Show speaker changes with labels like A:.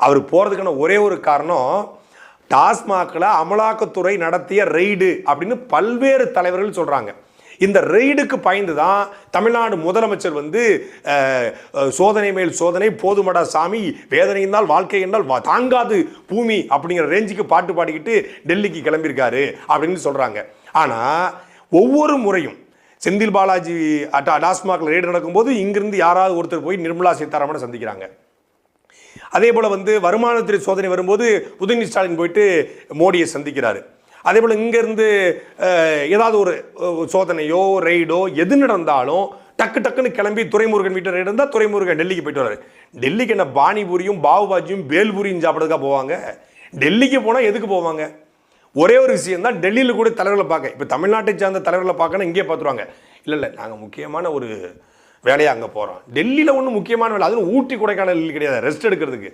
A: அவர் போகிறதுக்கான ஒரே ஒரு காரணம் டாஸ்மாகில் அமலாக்கத்துறை நடத்திய ரெய்டு அப்படின்னு பல்வேறு தலைவர்கள் சொல்கிறாங்க இந்த ரெய்டுக்கு பயந்து தான் தமிழ்நாடு முதலமைச்சர் வந்து சோதனை மேல் சோதனை போதுமடா சாமி வேதனை என்றால் வாழ்க்கை என்றால் தாங்காது பூமி அப்படிங்கிற ரேஞ்சுக்கு பாட்டு பாடிக்கிட்டு டெல்லிக்கு கிளம்பியிருக்காரு அப்படின்னு சொல்கிறாங்க ஆனால் ஒவ்வொரு முறையும் செந்தில் பாலாஜி அட்டா டாஸ்மாகில் ரெய்டு நடக்கும்போது இங்கிருந்து யாராவது ஒருத்தர் போய் நிர்மலா சீதாராமனை சந்திக்கிறாங்க. அதே போல் வந்து வருமானத்துறை சோதனை வரும்போது உதயநிதி ஸ்டாலின் போயிட்டு மோடியை சந்திக்கிறாரு. அதே போல் இங்கேருந்து ஏதாவது ஒரு சோதனையோ ரெய்டோ எது நடந்தாலும் டக்கு டக்குன்னு கிளம்பி துறைமுருகன் வீட்டு ரைடு இருந்தால் துரைமுருகன் டெல்லிக்கு போயிட்டு வர்றாரு. டெல்லிக்கு என்ன பானிபூரியும் பாவுபாஜியும் பேல்பூரியும் சாப்பிட்றதுக்காக போவாங்க? டெல்லிக்கு போனால் எதுக்கு போவாங்க? ஒரே ஒரு விஷயம் தான் டெல்லியில் கூட தலைவர்களை பார்க்க. இப்போ தமிழ்நாட்டை சார்ந்த தலைவர்களை பார்க்கணும் இங்கே பார்த்துருவாங்க. இல்லை இல்லை நாங்கள் முக்கியமான ஒரு வேலையாக அங்கே போகிறான் டெல்லியில் ஒன்றும் முக்கியமான வேலை அதுவும் ஊட்டி கொடைக்கானல் கிடையாது. ரெஸ்ட் எடுக்கிறதுக்கு.